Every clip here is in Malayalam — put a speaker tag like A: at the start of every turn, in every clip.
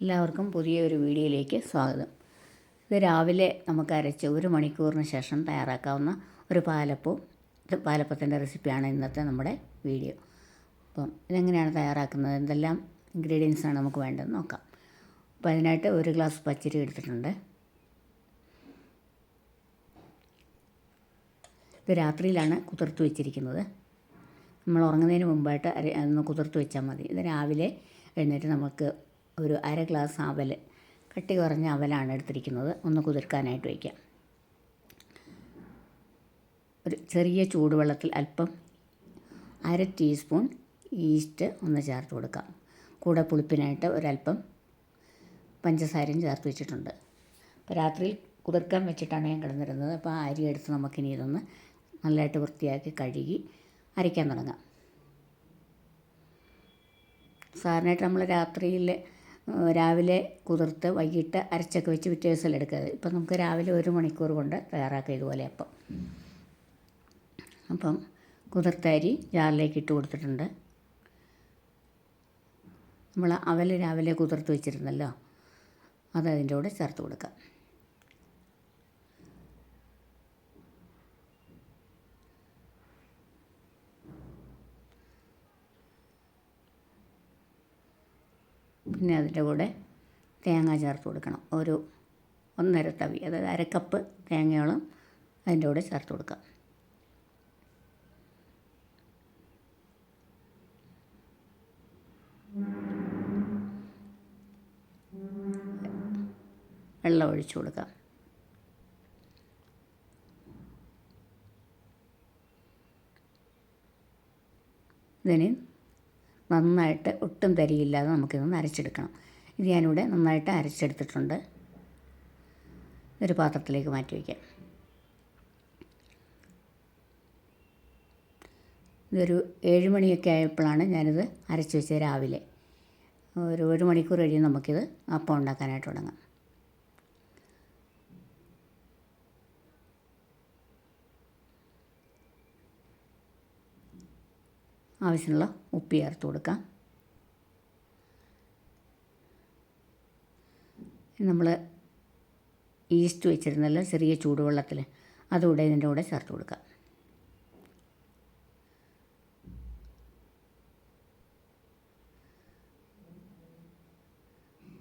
A: എല്ലാവർക്കും പുതിയൊരു വീഡിയോയിലേക്ക് സ്വാഗതം. ഇത് രാവിലെ നമുക്ക് അരച്ച് ഒരു മണിക്കൂറിന് ശേഷം തയ്യാറാക്കാവുന്ന ഒരു പാലപ്പവും പാലപ്പത്തിന്റെ റെസിപ്പിയാണ് ഇന്നത്തെ നമ്മുടെ വീഡിയോ. അപ്പം ഇതെങ്ങനെയാണ് തയ്യാറാക്കുന്നത്? എന്തെല്ലാം ഇൻഗ്രീഡിയൻസാണ് നമുക്ക് വേണ്ടതെന്ന് നോക്കാം. അപ്പോൾ അതിനായിട്ട് ഒരു ഗ്ലാസ് പച്ചരി എടുത്തിട്ടുണ്ട്. ഇത് രാത്രിയിലാണ് കുതിർത്ത് വെച്ചിരിക്കുന്നത്. നമ്മൾ ഉറങ്ങുന്നതിന് മുമ്പായിട്ട് അരി ഒന്ന് കുതിർത്ത് വെച്ചാൽ മതി. ഇത് രാവിലെ എഴുന്നേറ്റ് നമുക്ക് ഒരു അര ഗ്ലാസ് അവൽ കട്ടി കുറഞ്ഞ അവലാണ് എടുത്തിരിക്കുന്നത്. ഒന്ന് കുതിർക്കാനായിട്ട് വയ്ക്കാം. ഒരു ചെറിയ ചൂടുവെള്ളത്തിൽ അല്പം അര ടീസ്പൂൺ ഈസ്റ്റ് ഒന്ന് ചേർത്ത് കൊടുക്കാം. കൂടെ പുളിപ്പിനായിട്ട് ഒരല്പം പഞ്ചസാരയും ചേർത്ത് വെച്ചിട്ടുണ്ട്. അപ്പോൾ രാത്രിയിൽ കുതിർക്കാൻ വെച്ചിട്ടാണ് ഞാൻ കിടന്നിരുന്നത്. അപ്പോൾ ആ അരി എടുത്ത് നമുക്കിനി ഇതൊന്ന് നല്ലതായിട്ട് വൃത്തിയാക്കി കഴുകി അരയ്ക്കാൻ തുടങ്ങാം. സാധാരണയായിട്ട് നമ്മൾ രാത്രിയിൽ രാവിലെ കുതിർത്ത് വൈകിട്ട് അരച്ചൊക്കെ വെച്ച് പിറ്റേ ദിവസം എടുക്കരുത് ഇപ്പം നമുക്ക് രാവിലെ ഒരു മണിക്കൂർ കൊണ്ട് തയ്യാറാക്കുക ഇതുപോലെ അപ്പം. അപ്പം കുതിർത്ത അരി ജാറിലേക്ക് ഇട്ട് കൊടുത്തിട്ടുണ്ട്. നമ്മൾ അവൽ രാവിലെ കുതിർത്ത് വെച്ചിരുന്നല്ലോ അത് അതിന്റെ കൂടെ ചേർത്ത് കൊടുക്കാം. പിന്നെ അതിന്റെ കൂടെ തേങ്ങ ചേർത്ത് കൊടുക്കണം. ഒരു ഒന്നര തവി അതായത് അര കപ്പ് തേങ്ങയോളം അതിന്റെ കൂടെ ചേർത്ത് കൊടുക്കാം. വെള്ളം ഒഴിച്ചു കൊടുക്കാം. ഇതിന് നന്നായിട്ട് ഒട്ടും തരിയില്ലാതെ നമുക്കിതൊന്ന് അരച്ചെടുക്കണം ഇത് ഞാനിവിടെ നന്നായിട്ട് അരച്ചെടുത്തിട്ടുണ്ട്. ഒരു പാത്രത്തിലേക്ക് മാറ്റി വയ്ക്കാം. ഇതൊരു ഏഴ് മണിയൊക്കെ ആയപ്പോഴാണ് ഞാനിത് അരച്ച് വെച്ചത് രാവിലെ. ഒരു ഒരു മണിക്കൂർ കഴിയും നമുക്കിത് അപ്പം ഉണ്ടാക്കാനായിട്ട് തുടങ്ങാം. ആവശ്യമുള്ള ഉപ്പ് ചേർത്ത് കൊടുക്കാം. നമ്മൾ ഈസ്റ്റ് വെച്ചിരുന്നല്ലോ ചെറിയ ചൂടുവെള്ളത്തിൽ അതുകൂടെ ഇതിന്റെ കൂടെ ചേർത്ത് കൊടുക്കാം.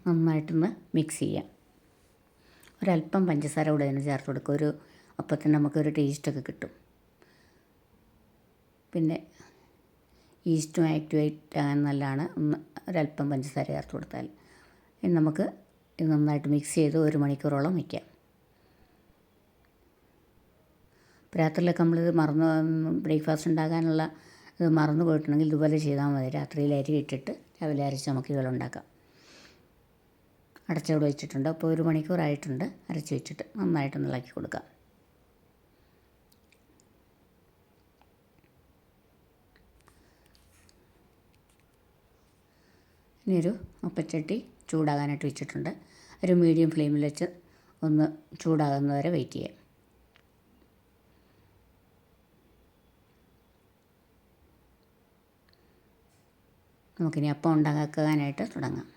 A: നന്നായിട്ടൊന്ന് മിക്സ് ചെയ്യാം. ഒരല്പം പഞ്ചസാര കൂടെ ഇതിന് ചേർത്ത് കൊടുക്കുക ഒരു അപ്പത്തിന് നമുക്കൊരു ടേസ്റ്റൊക്കെ കിട്ടും. പിന്നെ ഈസ്റ്റും ആക്ടിവേറ്റ് ആകാൻ നല്ലതാണ്. ഒന്ന് ഒരല്പം പഞ്ചസാര ചേർത്ത് കൊടുത്താൽ. ഇനി നമുക്ക് ഇത് നന്നായിട്ട് മിക്സ് ചെയ്ത് ഒരു മണിക്കൂറോളം വയ്ക്കാം രാത്രിയിലൊക്കെ നമ്മളിത് മറന്ന് ബ്രേക്ക്ഫാസ്റ്റ് ഉണ്ടാക്കാനുള്ള ഇത് മറന്നു പോയിട്ടുണ്ടെങ്കിൽ ഇതുപോലെ ചെയ്താൽ മതി. രാത്രിയിൽ അരി ഇട്ടിട്ട് രാവിലെ അരച്ച് നമുക്ക് ഇതുപോലെ ഉണ്ടാക്കാം. അടച്ചവിടെ വെച്ചിട്ടുണ്ട്. അപ്പോൾ ഒരു മണിക്കൂറായിട്ടുണ്ട് അരച്ച് വെച്ചിട്ട് നന്നായിട്ടൊന്ന് ഇളക്കി കൊടുക്കാം. ഇനി ഒരു ചൂടാകാനായിട്ട് വെച്ചിട്ടുണ്ട്. ഒരു മീഡിയം ഫ്ലെയിമിൽ വെച്ച് ഒന്ന് ചൂടാകുന്നവരെ വെയിറ്റ് ചെയ്യാം. നമുക്കിനി അപ്പം ഉണ്ടാക്കാനായിട്ട് തുടങ്ങാം.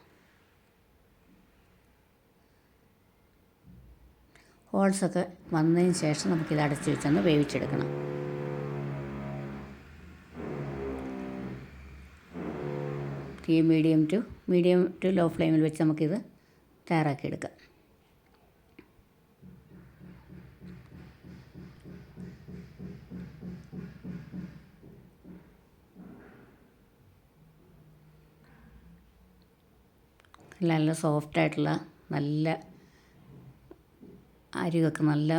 A: ഹോൾസൊക്കെ വന്നതിന് ശേഷം നമുക്കിത് അടച്ചു വെച്ചൊന്ന് വേവിച്ചെടുക്കണം. തീ medium to medium to low ഫ്ലെയിമിൽ വെച്ച് നമുക്കിത് തയ്യാറാക്കിയെടുക്കാം. നല്ല സോഫ്റ്റായിട്ടുള്ള നല്ല അരികൊക്കെ നല്ല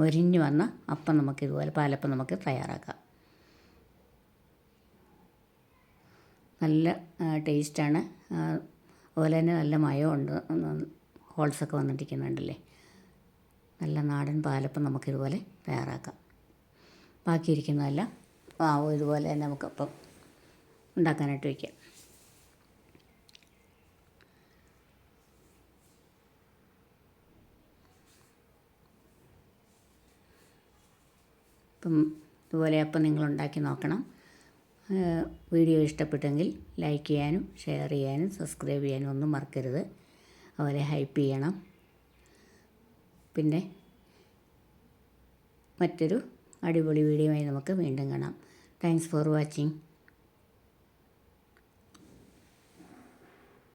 A: മൊരിഞ്ഞ് വന്ന അപ്പം നമുക്ക് ഇതുപോലെ പാലപ്പം നമുക്ക് തയ്യാറാക്കാം. നല്ല ടേസ്റ്റാണ്. അതുപോലെ തന്നെ നല്ല മയമുണ്ട് ഹോൾസൊക്കെ വന്നിട്ടിരിക്കുന്നുണ്ടല്ലേ? നല്ല നാടൻ പാലപ്പം നമുക്കിതുപോലെ തയ്യാറാക്കാം. ബാക്കിയിരിക്കുന്നതെല്ലാം ആ ഇതുപോലെ തന്നെ നമുക്കപ്പം ഉണ്ടാക്കാനായിട്ട് വയ്ക്കാം. ഇപ്പം ഇതുപോലെ അപ്പം നിങ്ങൾ ഉണ്ടാക്കി നോക്കണം. വീഡിയോ ഇഷ്ടപ്പെട്ടെങ്കിൽ ലൈക്ക് ചെയ്യാനും ഷെയർ ചെയ്യാനും സബ്സ്ക്രൈബ് ചെയ്യാനും ഒന്നും മറക്കരുത്. അവരെ ഹൈപ്പ് ചെയ്യണം. പിന്നെ മറ്റൊരു അടിപൊളി വീഡിയോയുമായി നമുക്ക് വീണ്ടും കാണാം. Thanks for watching